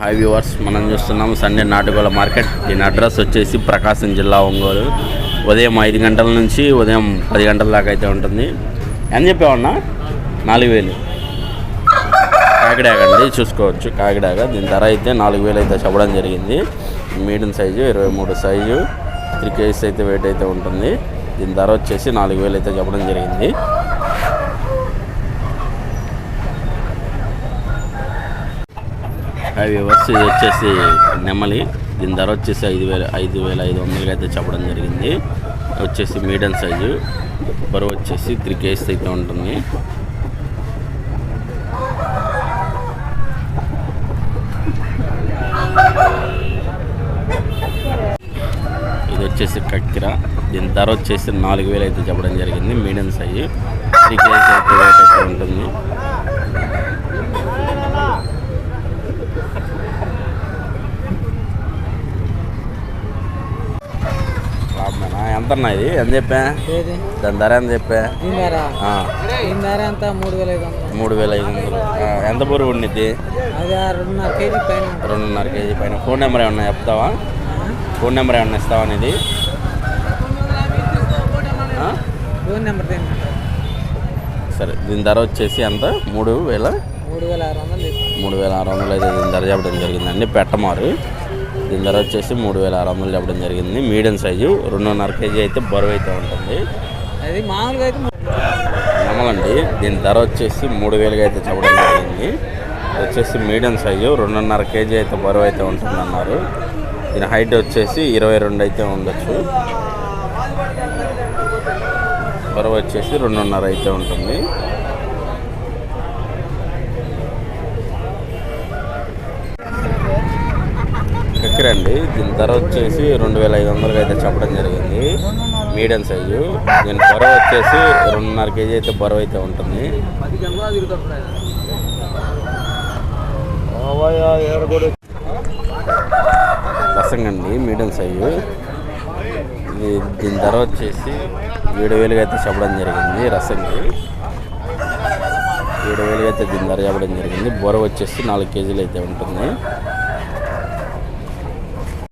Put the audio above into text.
High viewers మనం చూస్తున్నాం Sunday నాటుకోల మార్కెట్. దీని అడ్రస్ వచ్చేసి ప్రకాశం జిల్లా ఒంగోలు. ఉదయం ఐదు గంటల నుంచి ఉదయం పది గంటల దాకా అయితే ఉంటుంది. ఎంత చెప్పావన్నా? నాలుగు వేలు. కాకిడాగ అండి చూసుకోవచ్చు. కాకిడాగ దీని ధర అయితే నాలుగు వేలు అయితే చెప్పడం జరిగింది. మీడియం సైజు ఇరవై మూడు సైజు. త్రీ కేజీస్ అయితే వెయిట్ అయితే ఉంటుంది. దీని ధర వచ్చేసి నాలుగు వేలు అయితే చెప్పడం జరిగింది. అవి వచ్చేది ఇది వచ్చేసి నెమలి. దీని ధర వచ్చేసి ఐదు వేల ఐదు వేల ఐదు వందలకి అయితే చెప్పడం జరిగింది. వచ్చేసి మీడియం సైజు. బరువు వచ్చేసి త్రీ కేజీస్ అయితే ఉంటుంది. ఇది వచ్చేసి కక్కిర. దీని ధర వచ్చేసి నాలుగు వేలు అయితే చెప్పడం జరిగింది. Medium size. త్రీ కేజీస్ అయితే ఉంటుంది. ఎంత ఇది ఎంత చెప్పా దాని ధర ఎంత చెప్పా? మూడు వేల ఐదు వందలు. ఎంత బరువు ఉండిద్ది? రెండున్నర కేజీ పైన ఫోన్ నెంబర్ ఏమన్నా చెప్తావా? ఫోన్ నెంబర్ ఏమన్నా ఇస్తావా అనేది? ఫోన్ నెంబర్ సరే దీని ధర వచ్చేసి ఎంత? మూడు వేల? మూడు వేల ఆరు వందలు చెప్పు. మూడు వేల ఆరు వందలు అయితే దీని ధర చెప్పడం జరిగిందండి. పెట్టమారు. దీని ధర వచ్చేసి మూడు వేల ఆరు వందలు చెప్పడం జరిగింది. మీడియం సైజు రెండున్నర కేజీ అయితే బరువు అయితే ఉంటుంది. అది మామూలుగా అయితే నమ్మలండి దీని ధర వచ్చేసి మూడు వేలుగా అయితే చెప్పడం జరిగింది. వచ్చేసి మీడియం సైజు రెండున్నర కేజీ అయితే బరువు అయితే ఉంటుంది అన్నారు దీని హైట్ వచ్చేసి ఇరవై రెండు అయితే ఉండొచ్చు. బరువు వచ్చేసి రెండున్నర అయితే ఉంటుంది. అండి. దీని ధర వచ్చేసి రెండు వేల ఐదు వందలకి అయితే చెప్పడం జరిగింది. Medium size. దీని బరువు వచ్చేసి రెండున్నర కేజీ అయితే బరువు అయితే ఉంటుంది. రసంగండి మీడియం సైజు. ఇది దీని ధర వచ్చేసి ఏడు వేలుగా అయితే చెప్పడం జరిగింది రసంగి. ఏడు వేలుగా అయితే దీని ధర చెప్పడం జరిగింది. బొర వచ్చేసి నాలుగు కేజీలు అయితే ఉంటుంది.